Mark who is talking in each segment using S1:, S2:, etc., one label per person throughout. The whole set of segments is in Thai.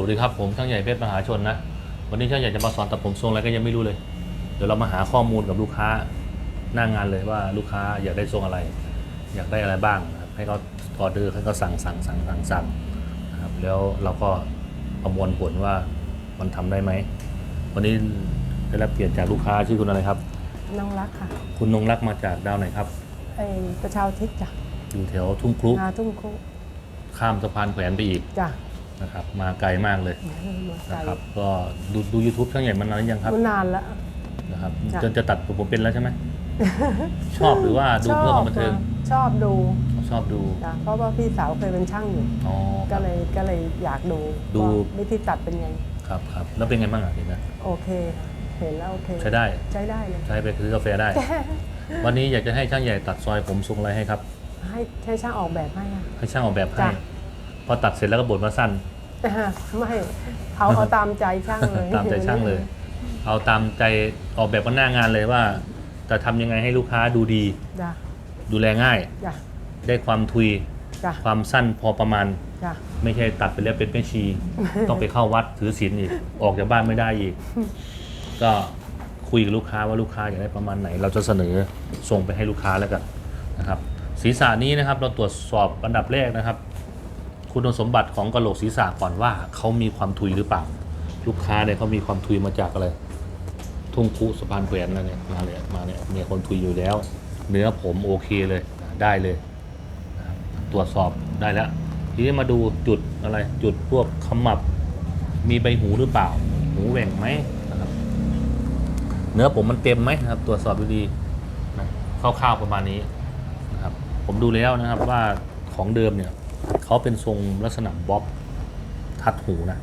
S1: วัสดีครับผมช่างใหญ่เพชรมหาชนนะ วันนี้ช่างใหญ่จะมาสอนตัดผมทรงอะไรก็ยังไม่รู้เลย เดี๋ยวเรามาหาข้อมูลกับลูกค้าหน้างานเลยว่าลูกค้าอยากได้ทรงอะไร อยากได้อะไรบ้างนะครับให้เขาออเดอร์ให้เขาสั่งสั่งสั่งสั่งสั่งนะครับแล้วเราก็ประมวลผลว่ามันทำได้ไหมวันนี้ได้รับเกียรติจากลูกค้าชื่อคุณอะไรครับ
S2: น้องรักค่ะ
S1: คุณนงรักมาจากดาวไหนครับ
S2: ไอประชาอุทิศจ้ะ
S1: อยู่แถวทุ่งครุ
S2: นาทุ่งคุ
S1: ข้ามสะพานแขวนไปอีก
S2: จ้ะ
S1: นะครับ มาไกลมากเลย
S2: มาไกล
S1: นะครับ ก็ดูดู YouTube ช่างใหญ่มานานหรือยังครับ
S2: มันนานแล้ว
S1: นะครับ
S2: จ้ะ
S1: จนจะตัดผมผมเป็นแล้วใช่ไหม ชอบหรือว่าดูเพื่อความบันเทิง
S2: ชอบดู
S1: ชอบดู
S2: จ้ะเพราะว่าพี่สาวเคยเป็นช่างอยู่
S1: อ๋อค
S2: ก็
S1: รับ
S2: เลยก็เลยอยากดู
S1: ดู
S2: ว่าวิธีตัดเป็นไง
S1: ครับครับแล้วเป็นไงบ้างอะเห็นไหม
S2: โอเค เห็นแล้วโอเค
S1: ใช้ได้
S2: ใช้ได้เลย
S1: ใช้ไปซื้อกาแฟได้ วันนี้อยากจะให้ช่างใหญ่ตัดซอยผมทรงอะไรให้ครับ
S2: ให้ให้ช่างออกแบบให้อะ
S1: ให้ช่างออกแบบให้
S2: จ้ะ
S1: พอตัดเสร็จแล้วก็บ่นว่าสั้น
S2: ไม่เอาเอาตามใจช่างเลย
S1: ตามใจช่างเลย เอาตามใจออกแบบกันหน้างานเลยว่า จะทำยังไงให้ลูกค้าดูดี
S2: จ้ะ
S1: ดูแลง่าย
S2: จ้ะ
S1: ได้ความทุย
S2: จ้ะ
S1: ความสั้นพอประมาณ
S2: จ้ะ
S1: ไม่ใช่ตัดไปแล้วเป็นแม่ชี ต้องไปเข้าวัดถือศีลอีก ออกจากบ้านไม่ได้อีก ก็คุยกับลูกค้าว่าลูกค้าอยากได้ประมาณไหน เราจะเสนอส่งไปให้ลูกค้าแล้วกันนะครับศีรษะนี้นะครับ เราตรวจสอบอันดับแรกนะครับ คุณสมบัติของกระโหลกศีรษะก่อนว่าเขามีความทุยหรือเปล่า ลูกค้าเนี่ยเขามีความทุยมาจากอะไร ทุ่งคุสะพานแขวนแล้วเนี่ยมาเลยมาเนี่ยมีคนทุยอยู่แล้ว เนื้อผมโอเคเลยได้เลย ตรวจสอบได้แล้ว ทีนี้มาดูจุดอะไร จุดพวกขมับ มีใบหูหรือเปล่า หูแหว่งไหมนะครับเนื้อผมมันเต็มไหมนะครับ ตรวจสอบดูดีนะคร่าวๆประมาณนี้นะครับ ผมดูแล้วนะครับว่าของเดิมเนี่ย เขาเป็นทรงลักษณะบ๊อบทัดหูนะ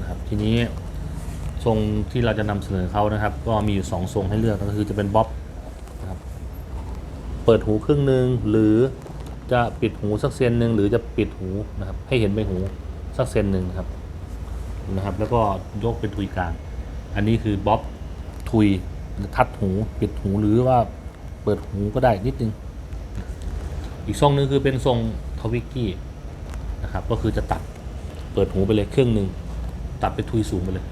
S1: นะครับทีนี้ทรงที่เราจะนำเสนอเขานะครับ ก็มีอยู่สองทรงให้เลือกก็คือจะเป็นบ๊อบนะครับเปิดหูครึ่งหนึ่งหรือจะปิดหูสักเซนหนึ่งหรือจะปิดหูนะครับ ให้เห็นใบหูสักเซนหนึ่งครับนะครับ แล้วก็ยกเป็นทุยกลางอันนี้คือบ๊อบทุยทัดหู ปิดหูหรือว่าเปิดหูก็ได้นิดนึง อีกทรงหนึงคือเป็นทรง ทวิกกี้นะครับก็คือจะตัดเปิดหูไปเลยครึ่งหนึ่งตัดไปทุยสูงไปเลย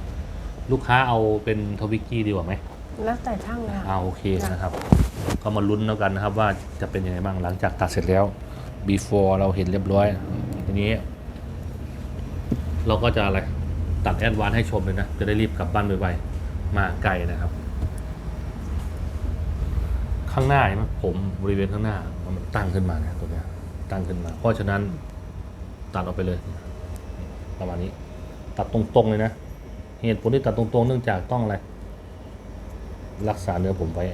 S1: ลูกค้าเอาเป็นทวิกกี้ดีกว่าไหม
S2: แล้วแต่ช่างเลยค่ะ
S1: อ่าโอเคนะครับ ก็มาลุ้นแล้วกันนะครับว่าจะเป็นยังไงบ้างหลังจากตัดเสร็จแล้ว before เราเห็นเรียบร้อยทีนี้ เราก็จะอะไรตัดแอดวานให้ชมเลยนะ จะได้รีบกลับบ้านไวๆมาไกลนะครับ ข้างหน้าเห็นไหมผมบริเวณข้างหน้ามันตั้งขึ้นมาเนี่ยตัวเนี้ย ตั้งขึ้นมา เพราะฉะนั้นตัดออกไปเลย ประมาณนี้ ตัดตรงๆเลยนะ เหตุผลที่ตัดตรงๆเนื่องจากต้องอะไร รักษาเนื้อผมไว้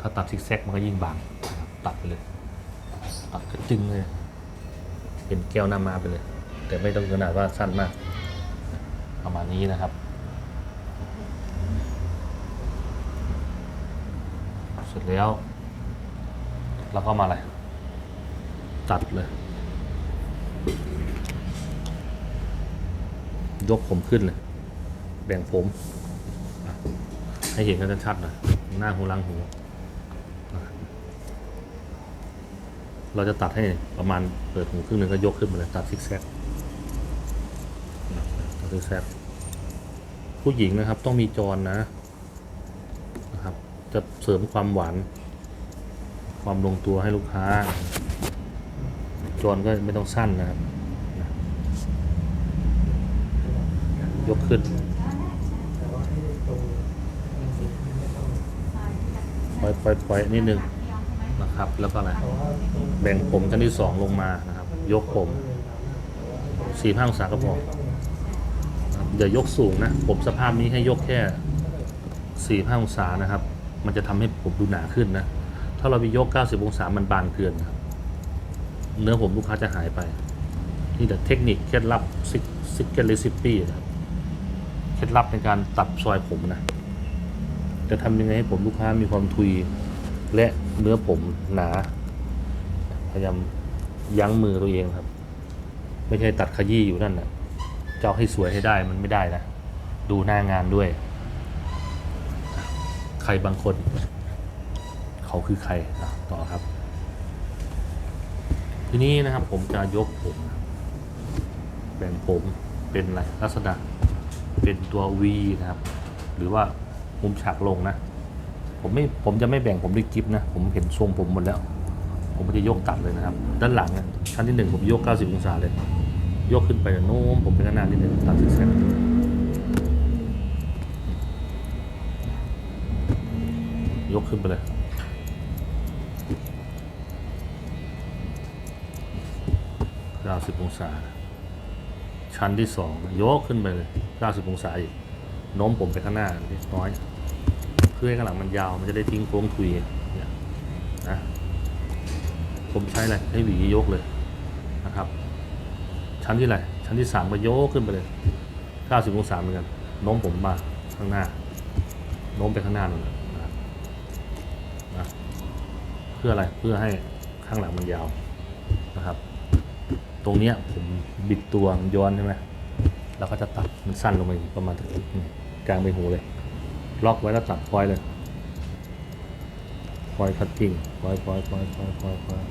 S1: ถ้าตัดซิกแซกมันก็ยิ่งบาง ตัดไปเลย ตัดกระจึงเลย เป็นแก้วหน้ามาไปเลย แต่ไม่ต้องขนาดว่าสั้นมาก ประมาณนี้นะครับ เสร็จแล้ว แล้วก็มาอะไร ตัดเลย ยกผมขึ้นเลย แบ่งผม ให้เห็นกันชัดๆหน่อยหน้าหูลังหูเราจะตัดให้ประมาณเปิดหูครึ่งหนึ่งก็ยกขึ้นมาเลยตัดซิกแซกตัดซิกแซกผู้หญิงนะครับต้องมีจรนะนะครับ จะเสริมความหวาน ความลงตัวให้ลูกค้า จรก็ไม่ต้องสั้นนะครับ ยกขึ้นปล่อยปล่อยปล่อยนิดนึงนะครับ แล้วก็อะไรแบ่งผมชั้นที่สองลงมานะครับ ยกผมสี่ห้าองศาก็พอนะครับอย่ายกสูงนะ ผมสภาพนี้ให้ยกแค่สี่ห้าองศานะครับ มันจะทำให้ผมดูหนาขึ้นนะ ถ้าเราไปยก 90 องศามันบานเกินนะครับ เนื้อผมลูกค้าจะหายไป นี่แต่เทคนิคเคล็ดลับซิกซิกเกอร์เรซิปี้นะครับเคล็ดลับในการตัดซอยผมนะ จะทำยังไงให้ผมลูกค้ามีความทุยและเนื้อผมหนา พยายามยั้งมือตัวเองครับ ไม่ใช่ตัดขยี้อยู่นั่นนะจะเอาให้สวยให้ได้มันไม่ได้นะ ดูหน้างานด้วย ใครบางคน เขาคือใครต่อครับ ทีนี้นะครับผมจะยกผมแบ่งผมเป็นอะไรลักษณะเป็นตัว V นะครับ หรือว่ามุมฉากลงนะ ผมไม่ผมจะไม่แบ่งผมด้วยกิฟนะ ผมเห็นทรงผมหมดแล้ว ผมจะยกตัดเลยนะครับ ด้านหลังชั้นที่หนึ่งผมยก 90 องศาเลย ยกขึ้นไปโน้มผมเป็นข้างหน้านิดนึงตัดเส้นยกขึ้นไปเลย 90 องศา ชั้นที่สองยกขึ้นไปเลย 90 องศาอีกโน้มผมไปข้างหน้าเล็กน้อย เพื่อให้ข้างหลังมันยาว มันจะได้ทิ้งโค้งทุยเนี่ยนะผมใช้อะไรให้หวียกเลยนะครับ ชั้นที่ไรชั้นที่สามก็ยกขึ้นไปเลย 90 องศาเหมือนกันโน้มผมมาข้างหน้าโน้มไปข้างหน้านั่นแหนะนะเพื่ออะไรเพื่อให้ข้างหลังมันยาวนะครับ ตรงเนี้ยผมบิดตัวมันย้อนใช่ไหมแล้วก็จะตัดมันสั้นลงไปประมาณกลางใบหูเลย ล็อกไว้แล้วตัดพลอยเลยพลอยคัตติ้งพลอยพลอยพลอยพลอยพลอยพลอย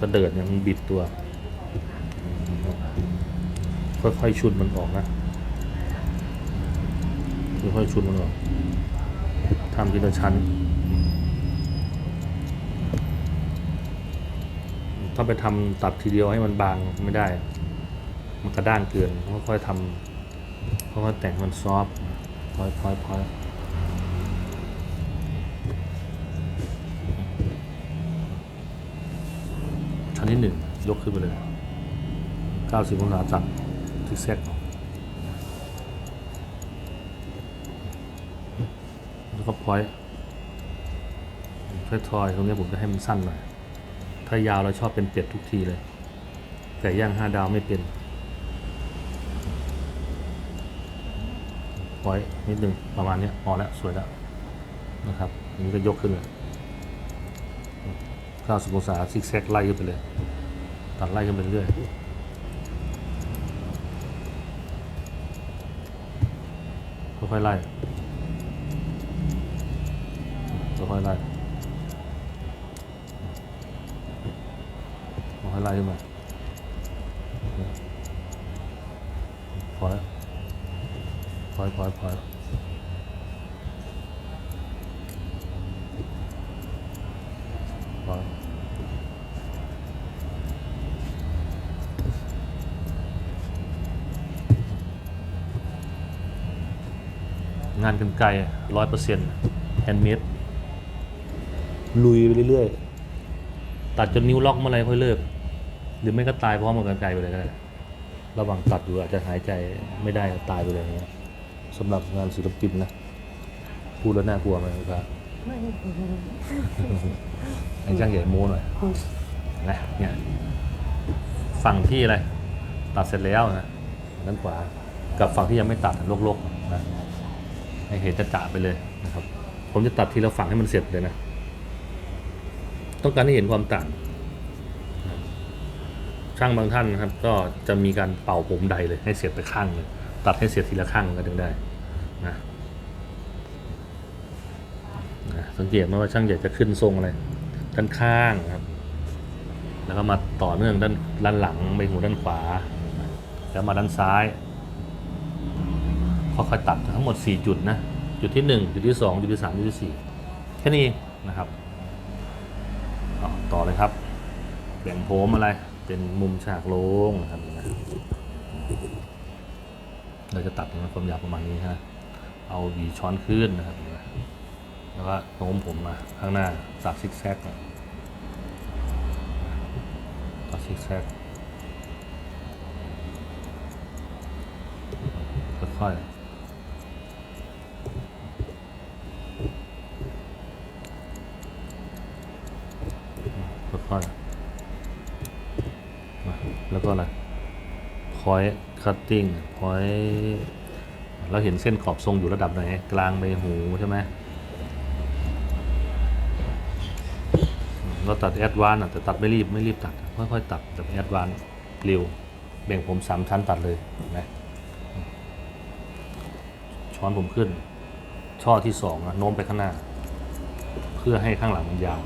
S1: กระเดิดเนี่ยมันบิดตัวอืมค่อยๆชุดมันออกนะค่อยๆชุดมันออกทำทีละชั้น ถ้าไปทำตัดทีเดียวให้มันบางไม่ได้ มันกระด้างเกินค่อยๆทำค่อยๆแต่งมันซอฟต์พอยพอยพอยชั้นที่หนึ่งยกขึ้นไปเลย 90องศาจับทิกแซกแล้วก็พอยทอยทอยๆตรงนี้ผมจะให้มันสั้นหน่อย ถ้ายาวเราชอบเป็นเป็ดทุกทีเลย แต่ย่างห้าดาวไม่เป็นไว้นิดนึงประมาณนี้พอแล้วสวยแล้วนะครับอันนี้ก็ยกขึ้นเลย90องศาซิกแซกไล่ขึ้นไปเลยตัดไล่ขึ้นไปเรื่อยค่อยๆไล่ค่อยๆไล่ เอาให้ ไล่ขึ้นมาพอแล้วพอแล้วพอแล้วพอแล้วพอแล้วงานกันไกลร้อยเปอร์เซ็นต์แฮนด์เมดลุยไปเรื่อยๆ ตัดจนนิ้วล็อกเมื่อไหรค่อยเลิก หรือไม่ก็ตายพร้อมกับกันไกลไปเลยก็ได้ระหว่างตัดอยู่อาจจะหายใจไม่ได้ตายไปเลยอย่างเงี้ยสำหรับงานศิลปินนะพูดแล้วน่ากลัวไหมครับ
S2: ไม่
S1: ไอ้ช่างใหญ่โม้หน่อยนะเนี่ยฝั่งที่อะไรตัดเสร็จแล้วนะด้านขวากับฝั่งที่ยังไม่ตัดโลกๆนะให้เห็นจะจ่าไปเลยนะครับ ผมจะตัดทีละฝั่งให้มันเสร็จเลยนะ ต้องการให้เห็นความต่าง ช่างบางท่านนะครับ ก็จะมีการเป่าผมใดเลยให้เสร็จไปข้างเลยตัดให้เสร็จทีละข้างก็ถึงได้นะนะสังเกตไหมว่าช่างใหญ่จะขึ้นทรงอะไรด้านข้างครับ แล้วก็มาต่อเนื่องด้านด้านหลังใบหูด้านขวา แล้วมาด้านซ้ายค่อยๆตัดทั้งหมด 4 จุดนะ จุดที่ 1 จุดที่ 2 จุดที่ 3 จุดที่ 4 แค่นี้นะครับ ต่อเลยครับแบ่งผมอะไร เป็นมุมฉากโลงนะครับเราจะตัดนะความยาวประมาณนี้ฮะเอาหวีช้อนขึ้นนะครับแล้วก็โน้มผมมาข้างหน้าตัดซิกแซกตัดซิกแซกค่อยค่อย แล้วก็อะไรพอยคัตติ้งพอยเราเห็นเส้นขอบทรงอยู่ระดับไหน กลางใบหูใช่ไหมเราตัดแอดวานแต่ตัดไม่รีบไม่รีบตัด ค่อยๆตัดแบบแอดวานซ์เร็วแบ่งผมสามชั้นตัดเลยนไหมช้อนผมขึ้น ช่อที่สองอะโน้มไปข้างหน้า เพื่อให้ข้างหลังมันยาว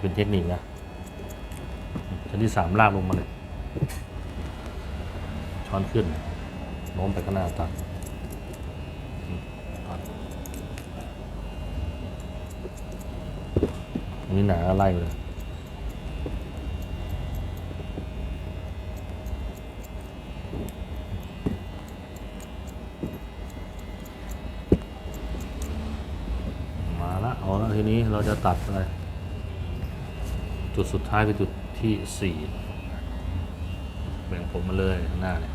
S1: เป็นเทคนิคนะ ชั้นที่สามลากลงมาเลย ช้อนขึ้นโน้มไปข้างหน้าตัดตัดอันนี้หนาไล่ไปเลยมาละเอาละทีนี้เราจะตัดอะไร จุดสุดท้ายคือจุด ที่สี่แบ่งผมมาเลยข้างหน้าเนี่ย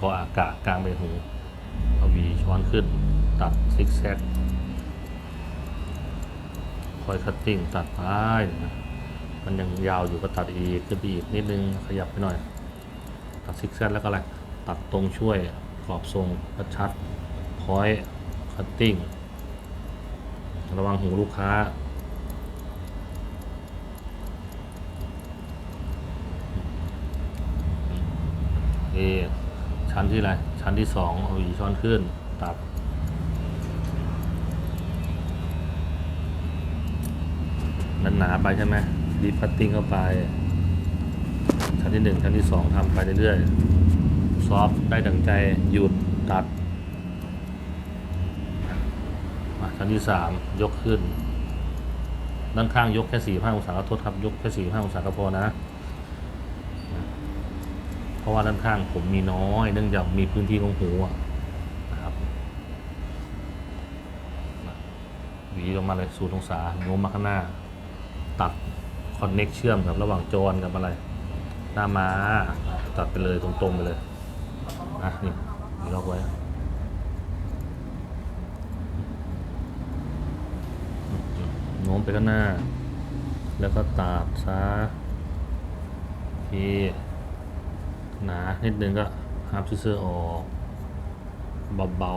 S1: ก็อากาศกลางใบหูเอาวีช้อนขึ้นตัดซิกแซกคอยคัตติ้งตัดไปนะมันยังยาวอยู่ก็ตัดอีกขึ้นไปอีกนิดนึงขยับไปหน่อย ตัดซิกแซกแล้วก็อะไรตัดตรงช่วยกรอบทรงชัดๆพอยคัตติ้งระวังหูลูกค้า ชั้นที่ไรชั้นที่สองเอาหวีช้อนขึ้น ตัด มันหนาไปใช่ไหมดีพัตติ้งเข้าไป ชั้นที่หนึ่งชั้นที่สองทำไปเรื่อยๆ ซอฟต์ได้ดังใจหยุดตัดชั้นที่สามยกขึ้น ด้านข้างยกแค่สี่ห้าองศาขอโทษครับ ยกแค่สี่ห้าองศาก็พอนะ เพราะว่าด้านข้างผมมีน้อย เนื่องจากมีพื้นที่ของหูนะครับหวีลงมาเลยศูนย์องศาโน้มมาข้างหน้า ตัดคอนเน็กเชื่อมกับระหว่างจรกับอะไร หน้ามาตัดไปเลยตรงๆไปเลยนะนี่นี่ล็อกไว้โน้มไปข้างหน้า แล้วก็ตาดซะที หนานิดนึงก็ฮับเสื้อออกเบา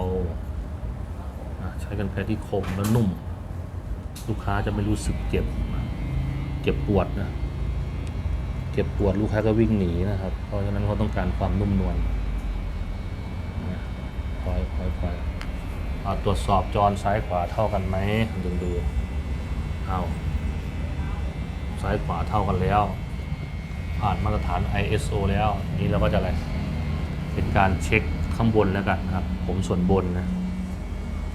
S1: ๆใช้กันแค่ที่คมและนุ่ม ลูกค้าจะไม่รู้สึกเจ็บเจ็บปวดนะเจ็บปวดลูกค้าก็วิ่งหนีนะครับ เพราะฉะนั้นเขาต้องการความนุ่มนวลนะคอยคอยคอยเอาตรวจสอบจรซ้ายขวาเท่ากันไหมดูดูเอาซ้ายขวาเท่ากันแล้ว ผ่านมาตรฐาน ISO แล้วนี่เราก็จะอะไร เป็นการเช็คข้างบนแล้วกันนะครับ ผมส่วนบนนะ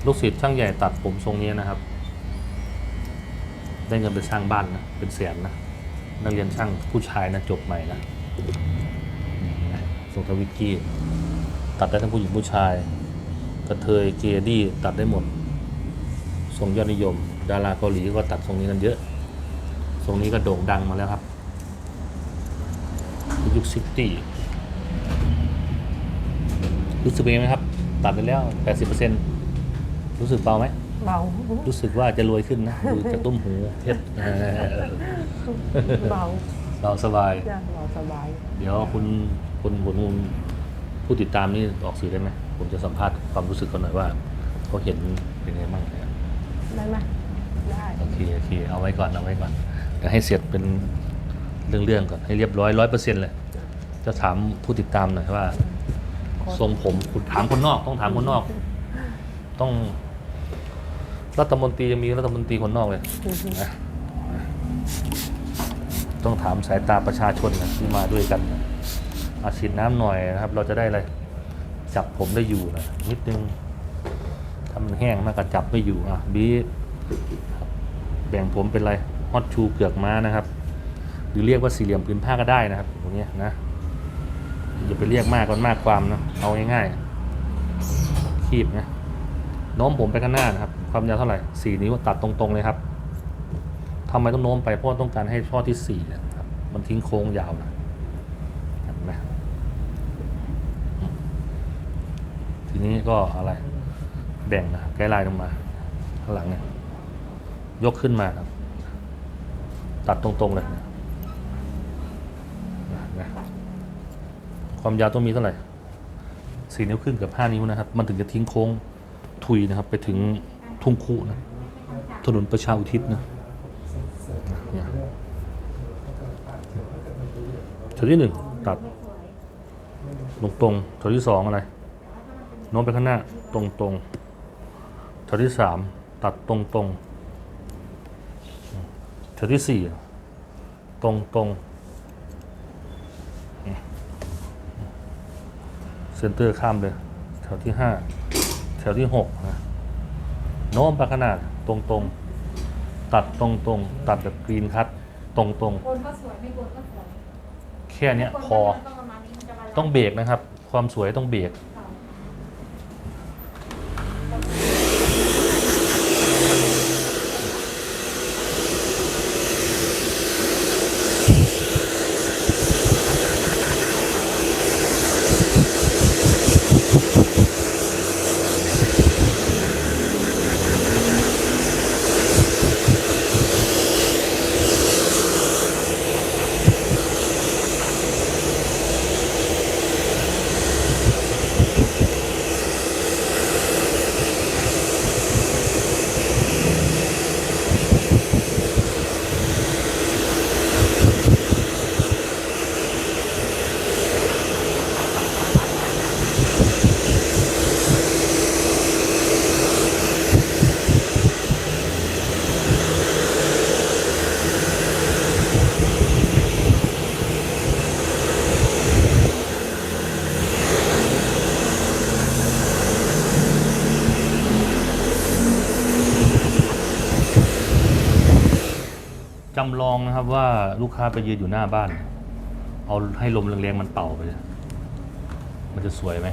S1: ลูกศิษย์ช่างใหญ่ตัดผมทรงนี้นะครับ ได้เงินไปสร้างบ้านนะ เป็นแสนนะ นักเรียนช่างผู้ชายนะจบใหม่นะส่งทวิกกี้ ตัดได้ทั้งผู้หญิงผู้ชาย กระเทยเกยดี้ตัดได้หมด ทรงยอดนิยม ดาราเกาหลีก็ตัดทรงนี้กันเยอะ ทรงนี้ก็โด่งดังมาแล้วครับ ยุคซิตี้รู้สึกเป็นไงไหมครับ ตัดไปแล้ว 80%รู้สึกเบาไหม
S2: เบา
S1: รู้สึกว่าจะรวยขึ้นนะดูจากต้มหูเพชรเออ
S2: เบา
S1: เราสบาย
S2: จ้ะเบาสบาย
S1: เดี๋ยวคุณคุณคุณคุณผู้ติดตามนี่ออกสื่อได้ไหมผมจะสัมภาษณ์ความรู้สึกเขาหน่อยว่าเขาเห็นเป็นไงบ้างนะครับ
S2: ได้ไหมได้
S1: โอเคโอเคเอาไว้ก่อนเอาไว้ก่อนเดี๋ยวให้เสร็จเป็น เรื่องๆก่อนให้เรียบร้อยร้อยเปอร์เซ็นต์เลยจะถามผู้ติดตามหน่อยว่า ทรงผมคุณถามคนนอก ต้องถามคนนอก ต้อง รัฐมนตรียังมีรัฐมนตรีคนนอกเลยนะต้องถามสายตาประชาชนนะที่มาด้วยกันนะอาฉีดน้ำหน่อยนะครับ เราจะได้อะไรจับผมได้อยู่นะนิดนึงถ้ามันแห้งมากก็จับไม่อยู่อะบีแบ่งผมเป็นอะไรฮอตชูเกือกม้านะครับ หรือเรียกว่าสี่เหลี่ยมพื้นผ้าก็ได้นะครับตรงนี้นะอย่าไปเรียกมากมันมากความนะเอาง่ายๆคีบนะโน้มผมไปข้างหน้านะครับ ความยาวเท่าไหร่สี่นิ้วตัดตรงๆเลยครับทำไมต้องโน้มไปเพราะต้องการให้ช่อที่สี่นยครับมันทิ้งโค้งยาวนะเห็นไหมทีนี้ก็อะไรแบ่งนะครับไกด์ไลน์ลงมาข้างหลังเนี่ยยกขึ้นมาครับ ตัดตรงๆเลยนะ ความยาวต้องมีเท่าไหร่สี่นิ้วครึ่งกับห้านิ้วนะครับ มันถึงจะทิ้งโค้งทุยนะครับ ไปถึงทุ่งคุนะถนนประชาอุทิศนะเนี่ยช็อตที่หนึ่งตัดตรงตรงๆช็อตที่สองอะไรโน้มไปข้างหน้าตรงตรงๆช็อตที่สามตัดตรงตรงๆช็อตที่สี่ตรงตรง เซนเตอร์ข้ามเลยแถวที่ห้าแถวที่หกนะโน้มไปขนาดตรงตรงๆตัดตรงตรงๆตัดแบบกรีนคัตตรงตรง
S3: คนก็สวยไม่คนก็สวย
S1: ๆแค่เนี้ย
S3: คน
S1: พ
S3: ก็
S1: อ
S3: เดินต้องประมาณนี้มันจะบาลานซ์
S1: ต้องเบรกนะครับ ความสวยต้องเบรก ลองนะครับว่าลูกค้าไปยืนอยู่หน้าบ้าน เอาให้ลมแรงๆมันเป่าไปเลยมันจะสวยไหม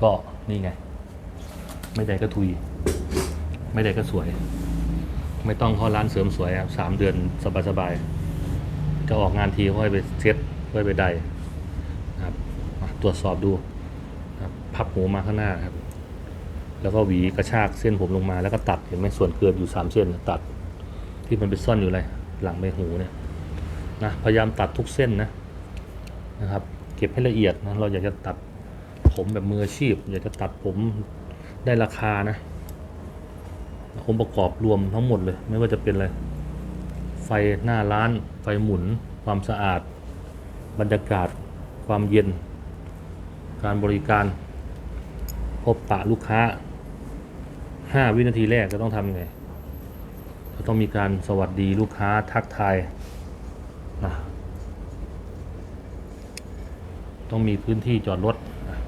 S1: ก็นี่ไง ไม่ได้ก็ทุย ไม่ได้ก็สวย ไม่ต้องเข้าร้านเสริมสวยครับสามเดือนสบายๆจะออกงานทีค่อยไปเซ็ตค่อยไปได้ครับตรวจสอบดูพับพับหูมาข้างหน้าครับ แล้วก็หวีกระชากเส้นผมลงมาแล้วก็ตัดเห็นไหมส่วนเกินอยู่สามเส้นตัด ที่มันไปซ่อนอยู่อะไรหลังใบหูเนี่ยนะพยายามตัดทุกเส้นนะนะครับ เก็บให้ละเอียดนะเราอยากจะตัดผมแบบมืออาชีพ อยากจะตัดผมได้ราคานะองค์ประกอบรวมทั้งหมดเลย ไม่ว่าจะเป็นอะไรไฟหน้าร้าน ไฟหมุน ความสะอาด บรรยากาศ ความเย็น การบริการ พบปะลูกค้า 5 วินาทีแรกจะต้องทำไง ก็ต้องมีการสวัสดีลูกค้าทักทายนะต้องมีพื้นที่จอดรถนะ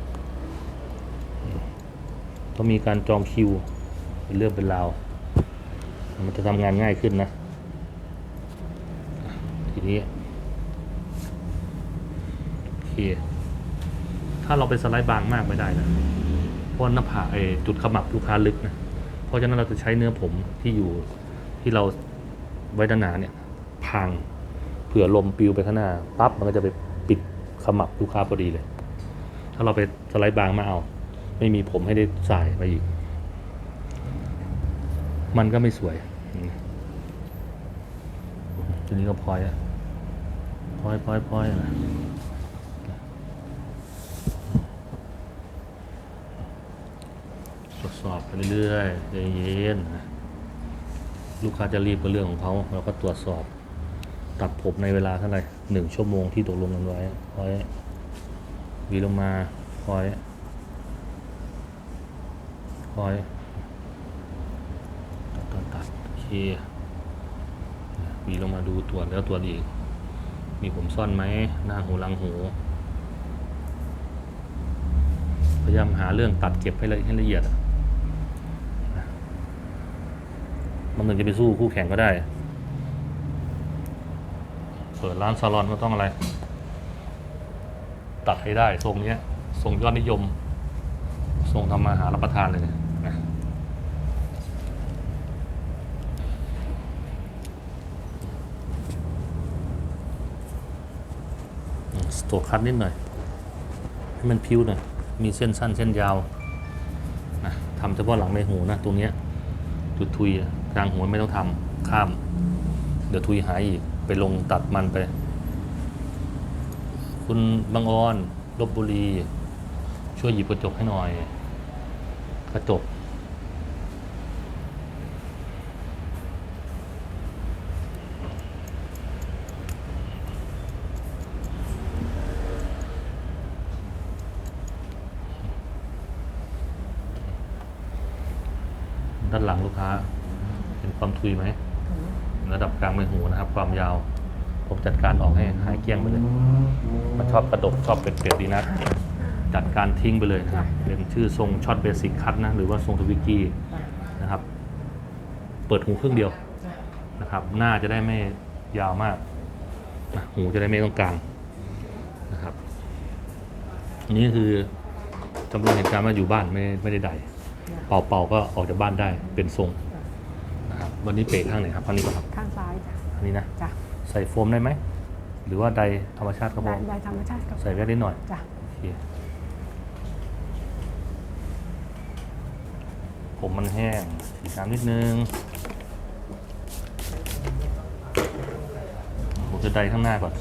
S1: ต้องมีการจองคิว เป็นเรื่องเป็นราว มันจะทำงานง่ายขึ้นนะ ทีนี้โอเคถ้าเราไปสไลด์บางมากไม่ได้นะ เพราะหน้าผากไอจุดขมับลูกค้าลึกนะ เพราะฉะนั้นเราจะใช้เนื้อผมที่อยู่ ที่เราไว้ด้านหนาเนี่ยพางเผื่อลมปลิวไปข้างหน้าปั๊บมันก็จะไปปิดขมับลูกค้าพอดีเลย ถ้าเราไปสไลด์บางมาเอา ไม่มีผมให้ได้ใส่ไปอีก มันก็ไม่สวยอืมทีนี้ก็พลอยอะพลอยพลอยพลอยนะตรวจสอบไปเรื่อยๆใจเย็นนะ ลูกค้าจะรีบก็เรื่องของเขาเราก็ตรวจสอบ ตัดผมในเวลาเท่าไหร่หนึ่งชั่วโมงที่ตกลงกันไว้พอยวีลงมาพอยพอยตัดตัดตัดโอเควีลงมาดูตรวจแล้วตรวจอีก มีผมซ่อนไหมหน้าหูลังหูพยายามหาเรื่องตัดเก็บให้ละให้ละเอียดอะนะ มันถึงจะไปสู้คู่แข่งก็ได้ เปิดร้านซาลอนก็ต้องอะไร ตัดให้ได้ทรงเนี้ยทรงยอดนิยม ทรงทำมาหารับประทานเลยนะอืมสโตกคัดนิดหน่อย ให้มันพิ้วหน่อย มีเส้นสั้นเส้นยาวนะทำเฉพาะหลังใบหูนะ ตรงเนี้ย จุดทุยอะ กลางหัวไม่ต้องทำข้าม เดี๋ยวทุยหายอีก ไปลงตัดมันไป คุณบางออนลบบุรี ช่วยหยิบกระจกให้หน่อย กระจกด้านหลังลูกค้า เห็นความทุยไหมระดับกลางใบหูนะครับ ความยาวผมจัดการออกให้ให้เกลี้ยงไปเลยมันชอบกระดกชอบเป็ดๆดีนะจัดการทิ้งไปเลยนะครับ เป็นชื่อทรงช็อตเบสิกคัตนะหรือว่าทรงทวิกกี้
S2: จ้ะ
S1: นะครับ เปิดหูครึ่งเดียว
S2: จ้ะ
S1: นะครับ หน้าจะได้ไม่ยาวมากนะหูจะได้ไม่ต้องกลางนะครับอันนี้คือจำลองเหตุการณ์ว่าอยู่บ้านไม่ไม่ได้ใดเป่าเป่าๆก็ออกจากบ้านได้เป็นทรงนะครั บวันนี้เปะข้างไหนครับข้างนี้ก็ครับ
S2: ข้างซ้ายจ้ะ
S1: อันนี้นะ
S2: จ้ะ
S1: ใส่โฟมได้ไหม หรือว่าใดธรรมชาติก็พ
S2: ได้
S1: อ
S2: ได้ธรรมชาติกับ
S1: ใส่แว่นนิดหน่อย
S2: จ้ะ
S1: โอเคผมมันแห้งสีน้ำนิดนึง ผมจะใดข้างหน้าก่อน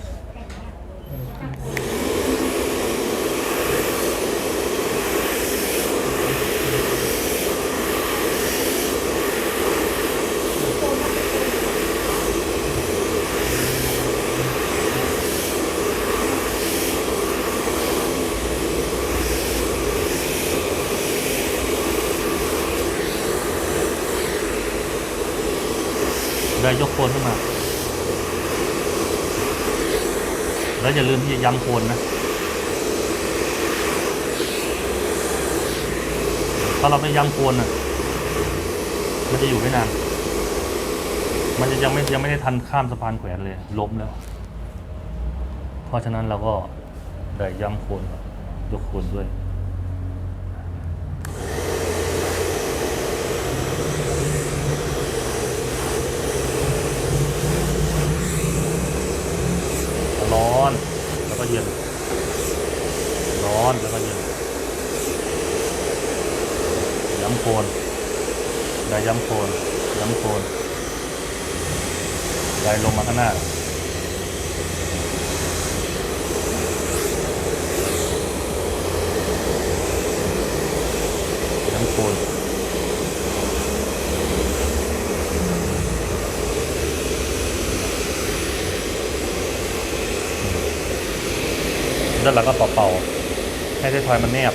S1: ได้ยกโคนขึ้นมา แล้วอย่าลืมที่จะย้ำโคนนะถ้าเราไม่ย้ำโคนอะ มันจะอยู่ไม่นาน มันจะยังไม่ยังไม่ได้ทันข้ามสะพานแขวนเลยล้มแล้ว เพราะฉะนั้นเราก็ได้ย้ำโคนยกโคนด้วย ร้อนแล้วก็ เย็น ร้อนแล้วก็เย็นย้ำโคนได้ย้ำโคนย้ำโคนได้ลงมาข้างหน้า ย้ำโคน แล้วเราก็เป่าๆให้ไททอยมันแนบ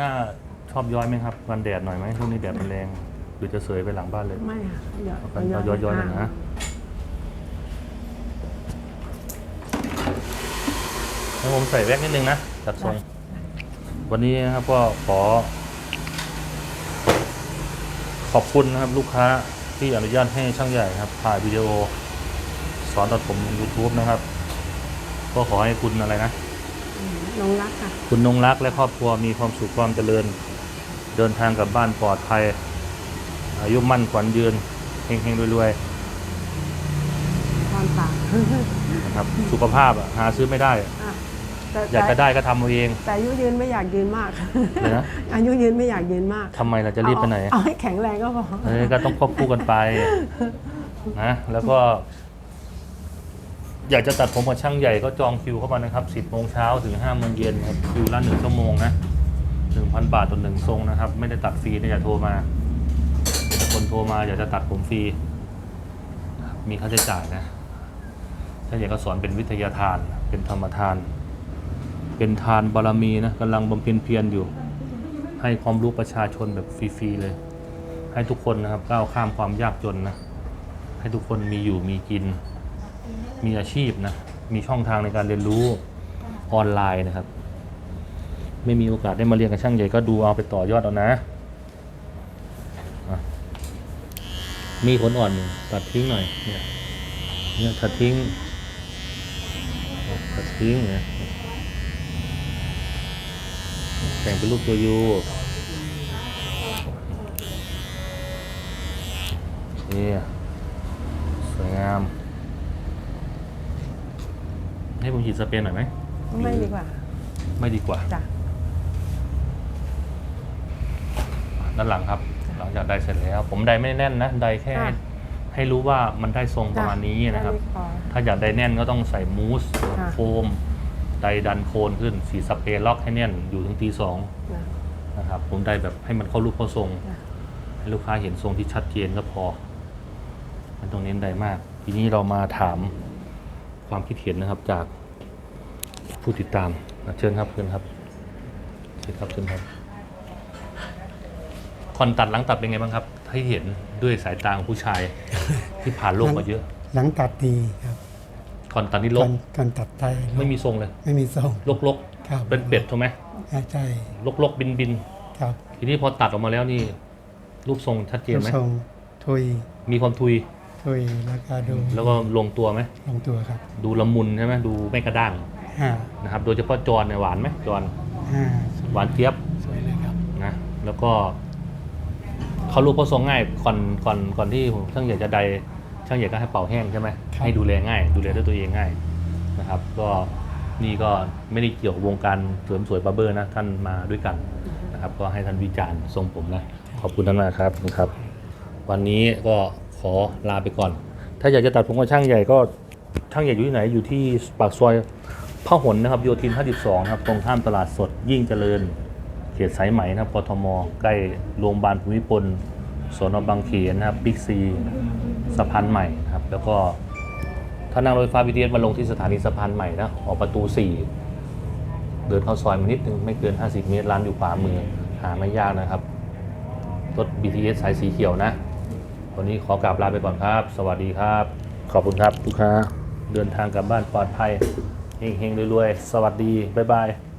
S1: หน้าชอบย้อยไหมครับวันแดดหน่อยไหมช่วงนี้แดดมันแรงหรือจะเสยไปหลังบ้านเลย
S2: ไม่ค่ะเดี๋ยว
S1: เอากันเอาย้อยๆหน่อยนะให้ผมใส่แว็กนิดนึงนะจัดทรงวันนี้นะครับก็ขอ ขอบคุณนะครับลูกค้าที่อนุญาตให้ช่างใหญ่ครับถ่ายวิดีโอ สอนตัดผมลง YouTube นะครับ ก็ขอให้คุณอะไรนะ
S2: อืม น้องรักค่ะ
S1: คุณนงรักและครอบครัวมีความสุขความเจริญ เดินทางกลับบ้านปลอดภัย อายุมั่นขวัญยืนเฮงๆรวย
S2: ความปาก
S1: ๆนะครับ สุขภาพอะหาซื้อไม่ได้
S2: อะแต่
S1: อยากจะได้ก็ทำเอาเอง
S2: แต่อายุยืนไม่อยากยืนมาก
S1: เลยนะ
S2: อายุยืนไม่อยากยืนมาก
S1: ทำไมเราจะรีบไปไหน
S2: เอาเอาให้แข็งแรงก็พอ
S1: เอ้ยก็ต้องควบคู่กันไปนะแล้วก็ อยากจะตัดผมกับช่างใหญ่ก็จองคิวเข้ามานะครับ 10โมงเช้าถึง5โมงเย็นครับคิวละหนึ่งชั่วโมงนะ1,000 บาทต่อหนึ่งทรงนะครับ ไม่ได้ตัดฟรีนะอย่าโทรมาถ้าคนโทรมาอยากจะตัดผมฟรี มีค่าใช้จ่ายนะช่างใหญ่ก็สอนเป็นวิทยาทาน เป็นธรรมทาน เป็นทานบารมีนะกำลังบำเพ็ญเพียรอยู่ ให้ความรู้ประชาชนแบบฟรีๆเลย ให้ทุกคนนะครับก้าวข้ามความยากจนนะ ให้ทุกคนมีอยู่มีกิน มีอาชีพนะ มีช่องทางในการเรียนรู้ออนไลน์นะครับ ไม่มีโอกาสได้มาเรียนกับช่างใหญ่ก็ดูเอาไปต่อยอดเอานะะมีขนอ่อนตัดทิ้งหน่อย เนี่ยเนี่ยตัดทิ้งตัดทิ้งเนี่ยแต่งเป็นรูปตัวยูเนี่ยสวยงาม ให้ผมฉีด สเปรย์หน่อยไหม
S2: ไม่ดีกว่า
S1: ไม่ดีกว่า
S2: จ้ะ
S1: ด้านหลังครับ หลังจากไดเสร็จแล้ว ผมไดไม่แน่นนะไดแค่
S2: ค่ะ
S1: ให้รู้ว่ามันได้ทรงประมาณนี้นะครับ
S2: แค่พอ
S1: ถ้าอยากไดแน่นก็ต้องใส่มูส
S2: ค่ะ
S1: โฟมไดดันโคนขึ้นสีสเปรย์ล็อกให้แน่นอยู่ถึงตีสอง
S2: นะ
S1: นะครับผมไดแบบให้มันเข้ารูปเข้าทรง
S2: จ้ะ
S1: ให้ลูกค้าเห็นทรงที่ชัดเจนก็พอไม่ต้องเน้นใดมาก ทีนี้เรามาถามความคิดเห็นนะครับจาก ผู้ติดตามอะเชิญครับเชิญครับเชิญครับเชิญครับคอนตัดหลังตัดเป็นไงบ้างครับให้เห็นด้วยสายตาของผู้ชายที่ผ่านโลกมาเยอะ
S4: หลังตัดดีครับ
S1: คอนตัดนี่ล
S4: ก่
S1: ก
S4: อนก่อนตัดไต
S1: ไม่มีทรงเลย
S4: ไม่มีทรง
S1: ลกลก
S4: ครับ
S1: เป็นเป็ดถูกไหม
S4: อ่าใช่
S1: ลกลกบินบิน
S4: ครับ
S1: ทีนี้พอตัดออกมาแล้วนี่ รูปทรงชัดเจนไหม
S4: ทรงทุย
S1: มีความทุย
S4: ทุยแล้วก็ดู
S1: แล้วก็ลงตัวไหม
S4: ลงตัวครับ
S1: ดูละมุนใช่ไหมดูไม่กระด้าง
S4: ห้า
S1: นะครับโดยเฉพาะจอนเนี่ยหวานไหมจอน
S4: ห้า
S1: หวานเจี๊ยบ
S4: สวยเลยครับ
S1: นะแล้วก็เขารูปเขาทรงง่ายก่อนก่อนก่อนที่ผมช่างใหญ่จะใดช่างใหญ่ก็ให้เป่าแห้งใช่ไหมให้ดูแลง่าย ดูแลด้วยตัวเองง่ายนะครับ ก็นี่ก็ไม่ได้เกี่ยวกับวงการเสริมสวยบาร์เบอร์นะท่านมาด้วยกันนะครับก็ให้ท่านวิจารณ์ทรงผมนะขอบคุณท่านมากครับขอบคุณครับ วันนี้ก็ขอลาไปก่อน ถ้าอยากจะตัดผมกับช่างใหญ่ก็ช่างใหญ่อยู่ที่ไหนอยู่ที่ปากซอย พหลนะครับโยธิน 52นะครับตรงข้ามตลาดสดยิ่งเจริญ เขตสายไหมนะครับกทม ใกล้โรงพยาบาลภูมิพลสนบางเขนนะครับบิ๊กซีสะพานใหม่นะครับ แล้วก็ถ้านั่งรถไฟฟ้า BTS มาลงที่สถานีสะพานใหม่นะออกประตู 4 เดินเข้าซอยมานิดนึงไม่เกิน 50 เมตรร้านอยู่ขวามือหาไม่ยากนะครับ รถ BTS สายสีเขียวนะ วันนี้ขอกราบลาไปก่อนครับ สวัสดีครับ ขอบคุณครับลูกค้าเดินทางกลับบ้านปลอดภัย เฮงๆรวยๆ สวัสดี บ๊ายบาย